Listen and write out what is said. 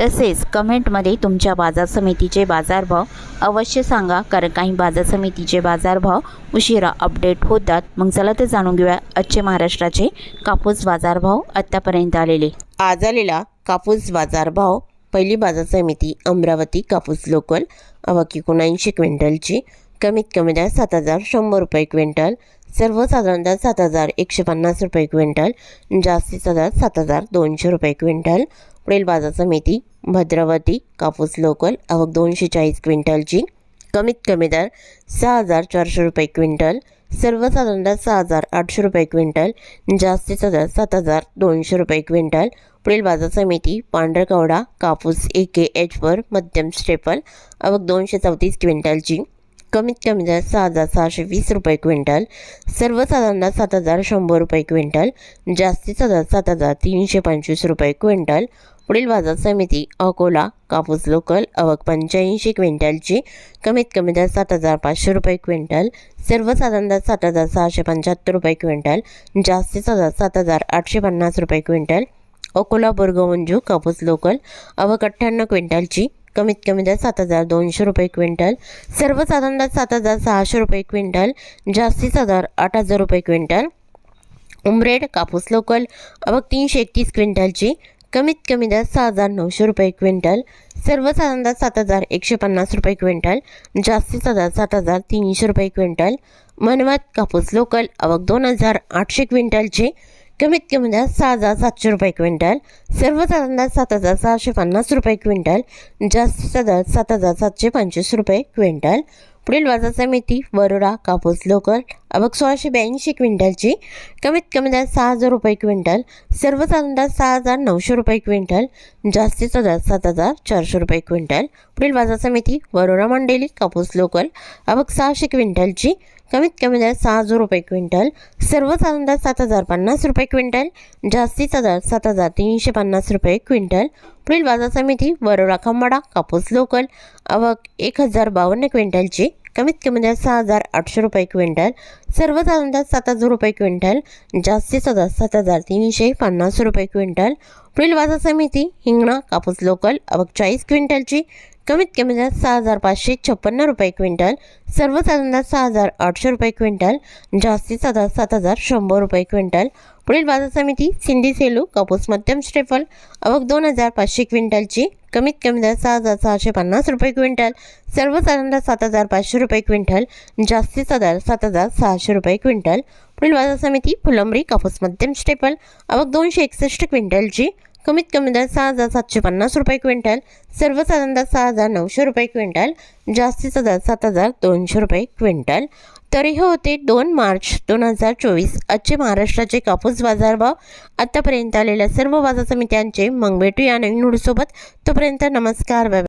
तसेच कमेंटमध्ये तुमच्या बाजार समितीचे बाजारभाव अवश्य सांगा कारण काही बाजार समितीचे बाजारभाव उशिरा अपडेट होतात. मग चला तर जाणून घेऊया आजचे महाराष्ट्राचे कापूस बाजारभाव आत्तापर्यंत आलेले. आज आलेला कापूस बाजारभाव पहिली बाजार समिती अमरावती कापूस लोकल अवकी एकोणऐंशी क्विंटलची कमीत कमी दर सात हजार शंभर रुपये क्विंटल सर्वसाधारणतः सात हजार एकशे पन्नास रुपये क्विंटल जास्तीचा दर सात हजार दोनशे रुपये क्विंटल. पुढील बाजार समिती भद्रावती कापूस लोकल आवक दोनशे चाळीस क्विंटलची. कमीत कमी दर सहा हजार चारशे रुपये क्विंटल सर्वसाधारणतः सहा हजार आठशे रुपये क्विंटल जास्तीचा दर सात हजार दोनशे रुपये क्विंटल. पुढील बाजार समिती पांढरकवडा कापूस ए के एचवर मध्यम स्टेपल अवक दोनशे चौतीस क्विंटलची. कमीत कमी दर सहा हजार सहाशे वीस रुपये क्विंटल सर्वसाधारण सात हजार शंभर रुपये क्विंटल जास्तीचा दर सात हजार तीनशे पंचवीस रुपये क्विंटल. पुढील बाजार समिती अकोला कापूस लोकल अवक पंच्याऐंशी क्विंटलची कमीत कमी दर सात हजार पाचशे रुपये क्विंटल सर्वसाधारण दर सात हजार सहाशे पंच्याहत्तर रुपये क्विंटल जास्तीचा दर सात हजार आठशे पन्नास रुपये क्विंटल. अकोला बुरगवंजू कापूस लोकल अवक अठ्ठ्याण्णव क्विंटलची कमीत कमी दर सात हजार दोनशे रुपये क्विंटल. सर्वसाधारण दर सात हजार सहाशे रुपये क्विंटल. जास्तीचा दर आठ हजार रुपये क्विंटल. उमरेड कापूस लोकल. अवक तीनशे एकतीस क्विंटलची. कमीत कमी दर सहा हजार नऊशे रुपये क्विंटल. सर्वसाधारण दर सात हजार एकशे पन्नास रुपये क्विंटल. जास्तीचा दर सात हजार तीनशे रुपये क्विंटल. मनवत कापूस लोकल. अवक दोन हजार आठशे क्विंटलचे. कमीत कमी दर सहा हजार सातशे रुपये क्विंटल. सर्वसाधारण दर सात हजार सहाशे पन्नास रुपये क्विंटल. जास्तीचा दर सात हजार सातशे पंचवीस रुपये क्विंटल. पुढील बाजार समिती वरोडा कापूस लोकल अबक सोळाशे ब्याऐंशी क्विंटलची. कमीत कमी दर सहा हजार रुपये क्विंटल. सर्वसाधारण दर सहा हजार नऊशे रुपये क्विंटल. जास्तीचा दर सात हजार चारशे रुपये क्विंटल. पुढील बाजार समिती वरोडा मंडेली कापूस लोकल अबक सहाशे क्विंटलची. कमीत कमी दर सहा हजार रुपये क्विंटल. सर्वसाधारण दर सात हजार पन्नास रुपये क्विंटल जास्तीचा दर सात हजार तीनशे पन्नास रुपये क्विंटल. पुढील बाजार समिती वरोडा खंबाडा कापूस लोकल अवक एक हजार बावन्न क्विंटलची कमीत कमी दर सहा हजार आठशे रुपये क्विंटल. सर्वसाधारण दर सात हजार रुपये क्विंटल जास्तीचा दर सात हजार तीनशे पन्नास रुपये क्विंटल. पुढील बाजार समिती हिंगणा कापूस लोकल अवक चाळीस क्विंटलची कमीत कमी दर सहा हजार पाचशे छप्पन्न रुपये क्विंटल सर्वसाधारण दर सहा हजार आठशे रुपये क्विंटल जास्तीचा दर सात हजार शंभर रुपये क्विंटल. पुढील बाजार समिती सिंधी सेलू कापूस मध्यम स्टेफल अवक दोन हजार पाचशे क्विंटलची कमीत कमी दर सहा हजार सहाशे पन्नास रुपये क्विंटल सर्वसाधारण दर सात हजार पाचशे रुपये क्विंटल जास्तीचा दर सात हजार सहाशे रुपये क्विंटल. पुढील बाजार समिती फुलंबरी कापूस मध्यम स्टेफल अवक दोनशे एकसष्ट क्विंटलची कमीत कमी दर सहा हजार सातशे पन्नास रुपये क्विंटल सर्वसाधारण दर सहा हजार नऊशे रुपये क्विंटल जास्तीचा दर सात हजार दोनशे रुपये क्विंटल. तरी हे होते दोन मार्च दोन हजार चोवीस. आजचे महाराष्ट्राचे कापूस बाजारभाव आत्तापर्यंत आलेल्या सर्व बाजार समित्यांचे मग भेटूया नवीन सोबत तोपर्यंत नमस्कार बाय.